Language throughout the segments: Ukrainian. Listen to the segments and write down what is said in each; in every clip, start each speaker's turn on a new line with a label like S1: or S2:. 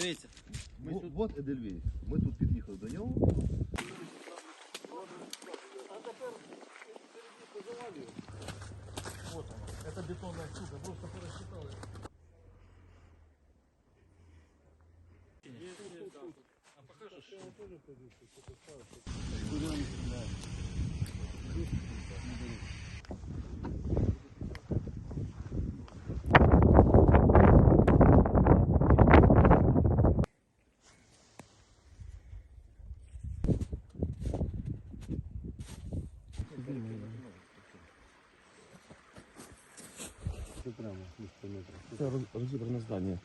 S1: Дивіться. Ми
S2: Во-
S1: тут-
S2: Вот Едельвейс. Ми тут під'їхали до нього.
S3: Это бетонная штука, просто пересчитали.
S4: Це роз- розібране здання.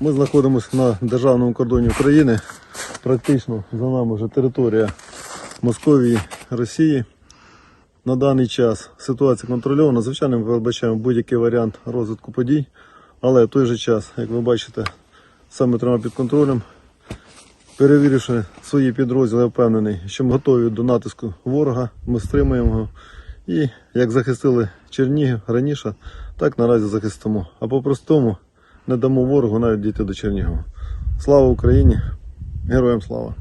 S4: Ми знаходимося на державному кордоні України. Практично за нами вже територія Московії, Росії. На даний час ситуація контрольована. Звичайно, ми передбачаємо будь-який варіант розвитку подій, але в той же час, як ви бачите, саме тримає під контролем. Перевіривши свої підрозділи, я впевнений, що ми готові до натиску ворога, ми стримуємо його. І як захистили Чернігів раніше, так наразі захистимо. А по-простому не дамо ворогу навіть дійти до Чернігова. Слава Україні! Героям слава!